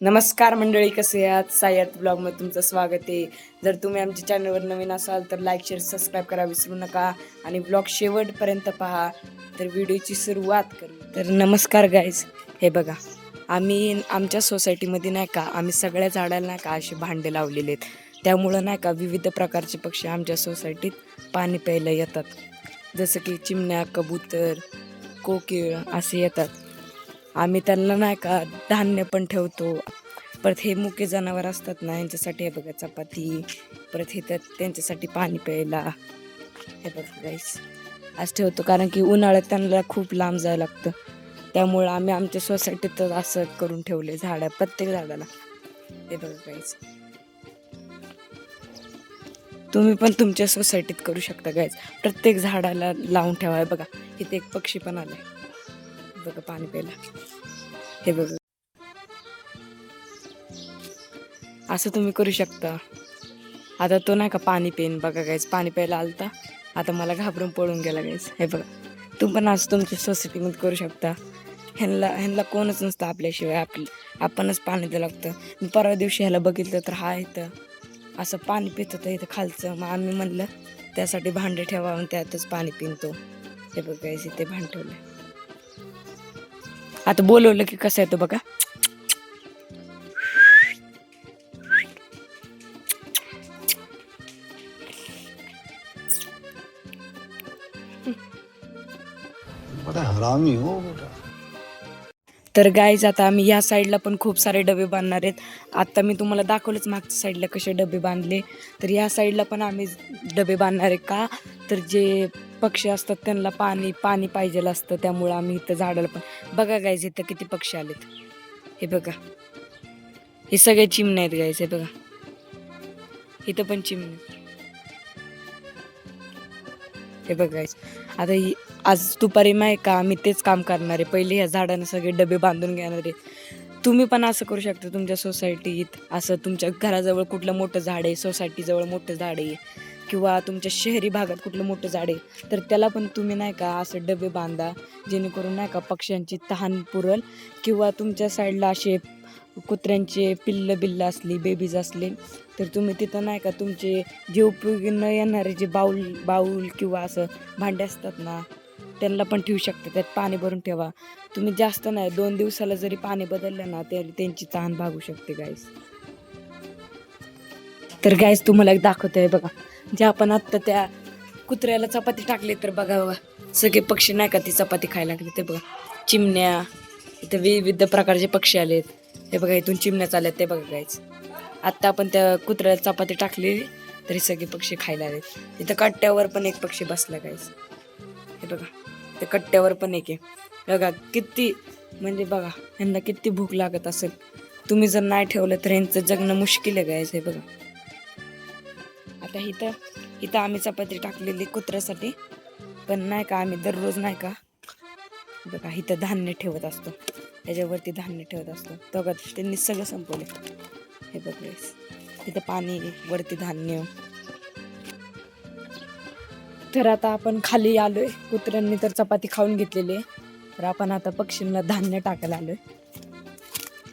नमस्कार मंडळी कसे आहात? सायत ब्लॉगमध्ये तुमचं स्वागत आहे. जर तुम्ही आमच्या चॅनलवर नवीन असाल तर लाईक शेअर सबस्क्राईब करा विसरू नका आणि ब्लॉग शेवटपर्यंत पहा. तर व्हिडिओची सुरुवात करू. तर नमस्कार गाईज हे बघा आम्ही आमच्या सोसायटीमध्ये नाही का आम्ही सगळ्या झाडाला नाही का असे भांडे लावलेले आहेत. त्यामुळं नाही का विविध प्रकारचे पक्षी आमच्या सोसायटीत पाणी प्यायला येतात. जसं की चिमण्या कबूतर कोकिळ असे येतात. आम्ही त्यांना नाही का धान्य पण ठेवतो. परत हे मुके जनावर असतात ना यांच्यासाठी हे बघा चपाती परत हे तर त्यांच्यासाठी पाणी प्यायला. हे बघा गाईस आज ठेवतो कारण की उन्हाळ्यात त्यांना खूप लांब जायला लागतं. त्यामुळं आम्ही आमच्या सोसायटीतच असं करून ठेवले झाडं प्रत्येक झाडाला. हे बघा गाईस तुम्ही पण तुमच्या सोसायटीत करू शकता गाईज प्रत्येक झाडाला लावून ठेवा बघा. इथे एक पक्षी पण आलाय. बघा पाणी प्यायला. हे बघा. असं तुम्ही करू शकता. आता तो नाही का पाणी पेन बघा गायच पाणी प्यायला आलता. आता मला घाबरून पळून गेला गायच हे बघा. तुम्ही पण असं तुमच्या सोसायटीमध्ये करू शकता. ह्यांना ह्यांना कोणच नसतं आपल्याशिवाय. आपली आपणच पाणी द्यावं लागतं. परवा दिवशी ह्याला बघितलं तर हा इथं असं पाणी पित होतं इथं खालचं. मग आम्ही म्हणलं त्यासाठी भांडे ठेवा आणि त्यातच पाणी पितो हे बघायचं ते इथे भांड ठेवलं आता बोलवलं की कसं येतं बघा. हरामी हो बेटा. तर गाईज आता आम्ही या साईडला पण खूप सारे डबे बांधणार आहेत. आता मी तुम्हाला दाखवलंच मागच्या साईडला कसे डबे बांधले. तर या साईडला पण आम्ही डबे बांधणार आहे का? तर जे पक्षी असतात त्यांना पाणी पाणी पाहिजेलं असतं त्यामुळं आम्ही इथं झाडाला पण बघा गायज इथं किती पक्षी आलेत. हे बघा. हे सगळे चिमणे आहेत गाईज हे बघा. इथं पण चिमणे हे बघा आता ही आज दुपारी माहिती का आम्ही तेच काम करणार आहे. पहिले ह्या झाडांना सगळे डबे बांधून घेणार आहे. तुम्ही पण असं करू शकता तुमच्या सोसायटीत असं तुमच्या घराजवळ कुठलं मोठं झाड आहे सोसायटीजवळ मोठं झाड आहे. किंवा तुमच्या शहरी भागात कुठलं मोठं झाड आहे तर त्याला पण तुम्ही नाही का असं डबे बांधा जेणेकरून नाही का पक्ष्यांची तहान पुरल किंवा तुमच्या साईडला असे कुत्र्यांचे पिल्लं बिल्लं असली बेबीज असले तर तुम्ही तिथं नाही का तुमचे जे उपयोगी न येणारे जे बाऊल बाऊल किंवा असं भांडे असतात ना त्यांना पण ठेवू शकता. त्यात पाणी भरून ठेवा. तुम्ही जास्त नाही दोन दिवसाला जरी पाणी बदललं ना तरी त्यांची तहान भागू शकते गाईस तर गाईस तुम्हाला एक दाखवते आहे बघा. जे आपण आत्ता त्या कुत्र्याला चपाती टाकली तर बघा बघा सगळे पक्षी नाही का ती चपाती खायला लागले ते बघा. चिमण्या इथं विविध प्रकारचे पक्षी आलेत. हे बघा इथून चिमण्या चालल्यात ते बघा आत्ता आपण त्या कुत्र्याला चपाती टाकली तरी सगळे पक्षी खायला आलेत. इथं कट्ट्यावर पण एक पक्षी बसला गायच हे बघा त्या कट्ट्यावर पण एक आहे. बघा किती म्हणजे बघा यांना किती भूक लागत असेल. तुम्ही जर नाही ठेवलं तर यांचं जगणं मुश्किल आहे गायचं हे बघा. का इथं? इथं आम्ही चपाती टाकलेली कुत्र्यासाठी. पण नाही का आम्ही दररोज नाही का? बघा इथं धान्य ठेवत असतो. त्याच्यावरती धान्य ठेवत असतो. तेव्हा त्यांनी सगळं संपवले. हे बघ इथं पाणी वरती धान्य. तर आता आपण खाली आलोय. कुत्र्यांनी तर चपाती खाऊन घेतलेली आहे. तर आपण आता पक्षींना धान्य टाकायला आलोय.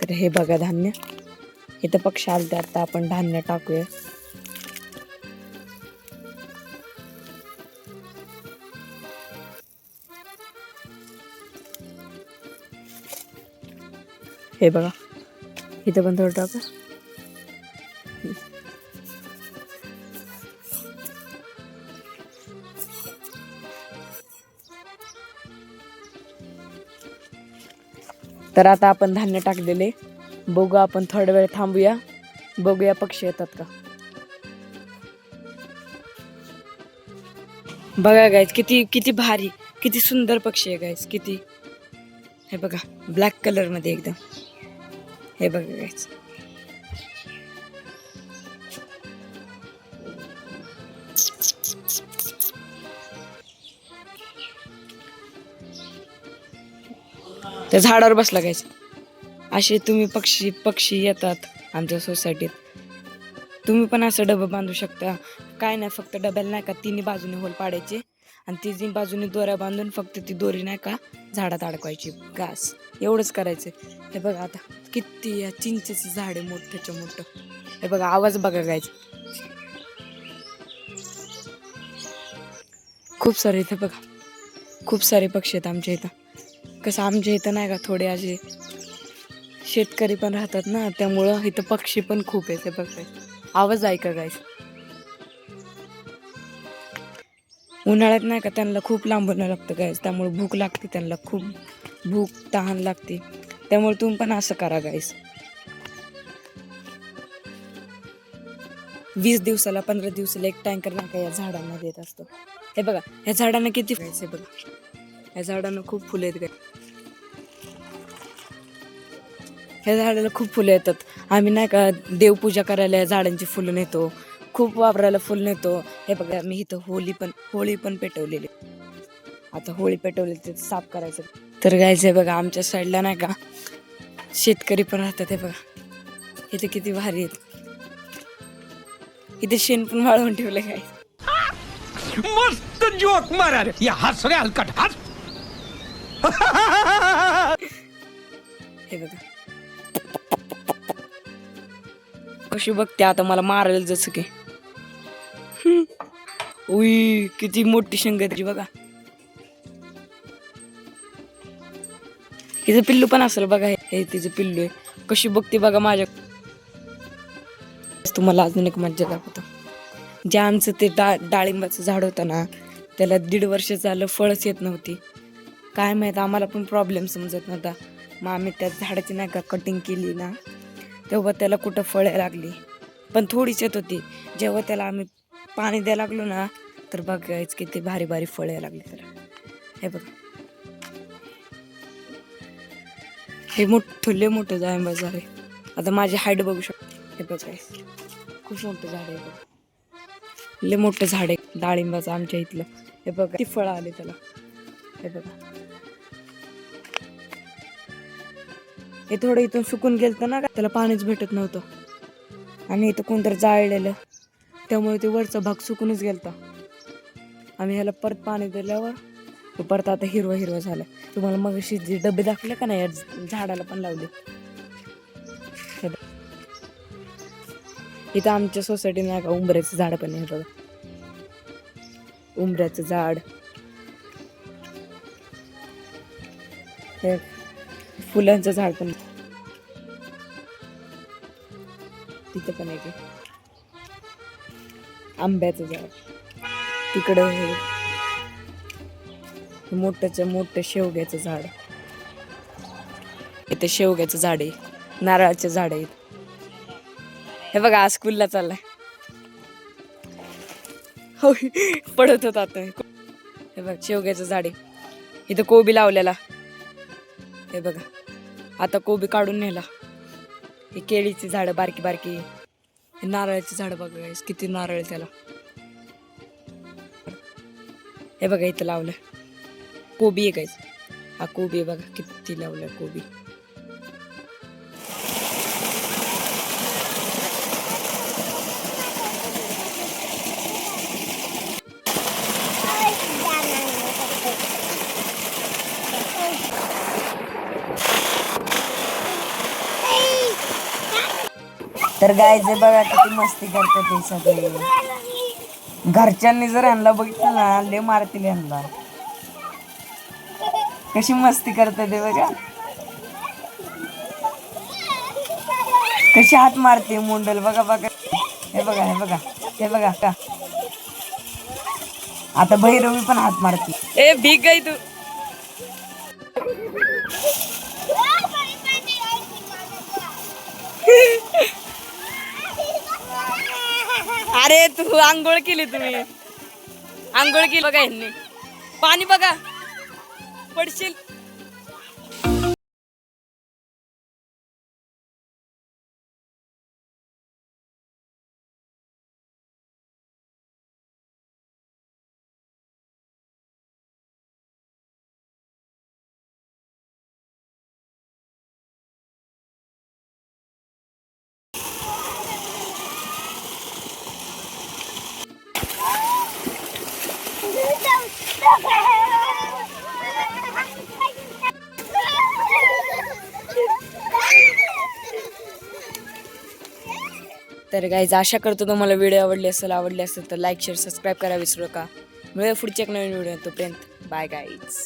तर हे बघा धान्य. इथं पक्षी आलते आता आपण धान्य टाकूया. हे बघा. इथं पण थोडं टाका तर आता आपण धान्य टाकलेले. बघू आपण थोडा वेळ थांबूया. बघूया पक्षी येतात का? बघा गायज किती किती भारी किती सुंदर पक्षी आहे गायज किती. हे बघा ब्लॅक कलरमध्ये एकदम. हे बघायचं त्या झाडावर बसला गायच असे तुम्ही पक्षी पक्षी येतात आमच्या सोसायटीत तुम्ही पण असं डबं बांधू शकता. काय नाही फक्त डब्याला नाही का तिन्ही बाजूने होल पाडायचे. आणि तिन्ही बाजूने दोऱ्या बांधून फक्त ती दोरी नाही का झाडात अडकवायची. घास एवढंच करायचं. हे बघा आता किती या चिंचेचं झाड आहे मोठ्याच्या मोठं. हे बघा आवाज बघा गायचा खूप सारे इथं बघा. खूप सारे पक्षी आहेत आमच्या इथं. कसं आमच्या इथं नाही का थोडे असे शेतकरी पण राहतात ना त्यामुळं इथं पक्षी पण खूप आहेत ते बघ. आवाज ऐका गायचं उन्हाळ्यात नाही का त्यांना खूप लांबणं लागतं गायस त्यामुळे भूक लागते त्यांना खूप. भूक तहान लागते. त्यामुळे तुम्ही पण असं करा गायस वीस दिवसाला पंधरा दिवसाला एक टँकर नाही का या झाडांना देत असतो. हे बघा ह्या झाडांना किती हे बघा. ह्या झाडांना खूप फुलं आहेत काय ह्या झाडाला खूप फुलं येतात. आम्ही नाही का देवपूजा करायला या झाडांची फुलं नेतो. खूप वापरायला फुल नेतो. हे बघा मी इथं होळी पण होळी पण पेटवलेली. आता होळी पेटवली ते साफ करायचं. तर गायचं आहे बघा आमच्या साईडला नाही का शेतकरी पण राहतात हे बघा. इथे किती भारी आहेत. इथे शेण पण वाळवून ठेवलं काय मस्त जोक मारा रे. या हस रे हलकट हस. हे बघा. कशी बघते आता मला मारेल जसं की. उई किती मोठी शेंग त्याची बघा. हिचं पिल्लू पण असेल बघा हे. हे तिचं पिल्लू आहे. कशी बघते बघा माझ्या. तुम्हाला अजून एक मज्जा दाखवतो. जे आमचं ते डा डाळिंबाचं झाड होतं ना त्याला दीड वर्ष झालं फळच येत नव्हती. काय माहीत आम्हाला पण प्रॉब्लेम समजत नव्हता. मग आम्ही त्या झाडाची नाही का कटिंग केली ना तेव्हा त्याला कुठं फळं लागली. पण थोडीच येत होती. जेव्हा त्याला आम्ही पाणी द्यायला लागलो ना तर बघायच किती भारी भारी फळ यायला लागली त्याला हे बघ. हे मोठं लय मोठं जांबा झाड आहे आता माझी हाईट बघू शकते हे बघ खूप मोठं झाड आहे बघ लय मोठं झाड आहे. डाळिंबाचं आमच्या इथलं. हे बघा ती फळं आले त्याला. हे बघा. हे थोडं इथून सुकून गेलं ना त्याला पाणीच भेटत नव्हतं. आणि इथं कोणतरी जाळलेलं. त्यामुळे ते वरचा भाग सुकूनच गेलता. आम्ही ह्याला परत पाणी दिल्यावर तो परत आता हिरवा हिरवा झाला तुम्हाला मग जे डबे दाखवले का नाही या झाडाला पण लावले. इथं आमच्या सोसायटी नाही का उंबऱ्याचं झाड पण आहे बघा. उंबऱ्याचं झाड. हे फुलांचं झाड पण. तिथं पण आहे. आंब्याचं झाड. तिकडं हे. मोठंच्या मोठं शेवग्याचं झाड. इथे शेवग्याचं झाड आहे. नारळाचे झाड आहेत हे बघा आज स्कूलला चाललाय. हो पडत होता आता. हे बघ शेवग्याचं झाड आहे. इथं कोबी लावलेला. हे बघा आता कोबी काढून नेला. हे केळीची झाडं बारकी बारकी नारळाची झाड बघा गाईस किती नारळ आहे त्याला. हे बघा इथं लावलं कोबी आहे गाईस हा कोबी आहे बघा किती लावलं कोबी. तर गायचे बघा किती मस्ती करतात ते सगळे. घरच्यांनी जर यांना बघितलं ना ले मारतील यांना. कशी मस्ती करतात ते बघा. कशी हात मारते मुंडल. बघा बघा. हे बघा हे बघा. हे बघा. का आता भैरवी पण हात मारते. ए भीक गाई तू. अरे तू आंघोळ केली तुम्ही. आंघोळ केली बघा यांनी पाणी बघा. पडशील. तर गाईज आशा करतो तुम्हाला व्हिडिओ आवडली असेल आवडली असेल तर लाईक शेअर सबस्क्राईब करा विसरू नका. मिळूया पुढच्या एक नवीन व्हिडिओ तोपर्यंत. Bye guys